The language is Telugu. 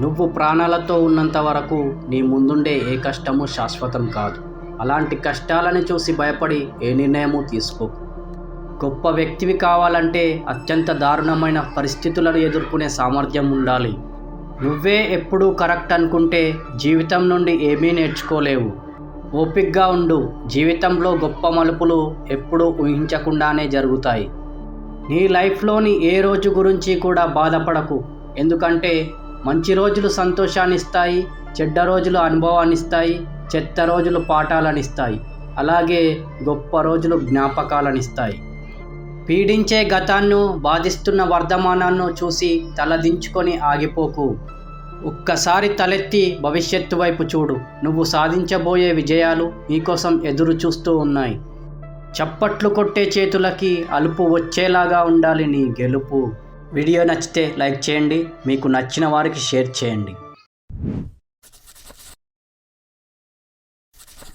నువ్వు ప్రాణాలతో ఉన్నంత వరకు నీ ముందుండే ఏ కష్టము శాశ్వతం కాదు. అలాంటి కష్టాలని చూసి భయపడి ఏ నిర్ణయము తీసుకో గొప్ప వ్యక్తివి కావాలంటే అత్యంత దారుణమైన పరిస్థితులను ఎదుర్కొనే సామర్థ్యం ఉండాలి. నువ్వే ఎప్పుడూ కరెక్ట్ అనుకుంటే జీవితం నుండి ఏమీ నేర్చుకోలేవు. ఓపిక్గా ఉండు జీవితంలో గొప్ప మలుపులు ఎప్పుడూ ఊహించకుండానే జరుగుతాయి. నీ లైఫ్లోని ఏ రోజు గురించి కూడా బాధపడకు. ఎందుకంటే మంచి రోజులు సంతోషాన్ని ఇస్తాయి చెడ్డ రోజులు అనుభవాన్ని ఇస్తాయి చెత్త రోజులు పాఠాలను ఇస్తాయి అలాగే గొప్ప రోజులు జ్ఞాపకాలను ఇస్తాయి పీడించే గతాన్ని బాధిస్తున్న వర్ధమానాన్ని చూసి తలదించుకొని ఆగిపోకు. ఒక్కసారి తలెత్తి భవిష్యత్తు వైపు చూడు నువ్వు సాధించబోయే విజయాలు నీకోసం ఎదురు చూస్తూ ఉన్నాయి. చప్పట్లు కొట్టే చేతులకి అలుపు వచ్చేలాగా ఉండాలి నీ గెలుపు. వీడియో నచ్చితే లైక్ చేయండి మీకు నచ్చిన వారికి షేర్ చేయండి.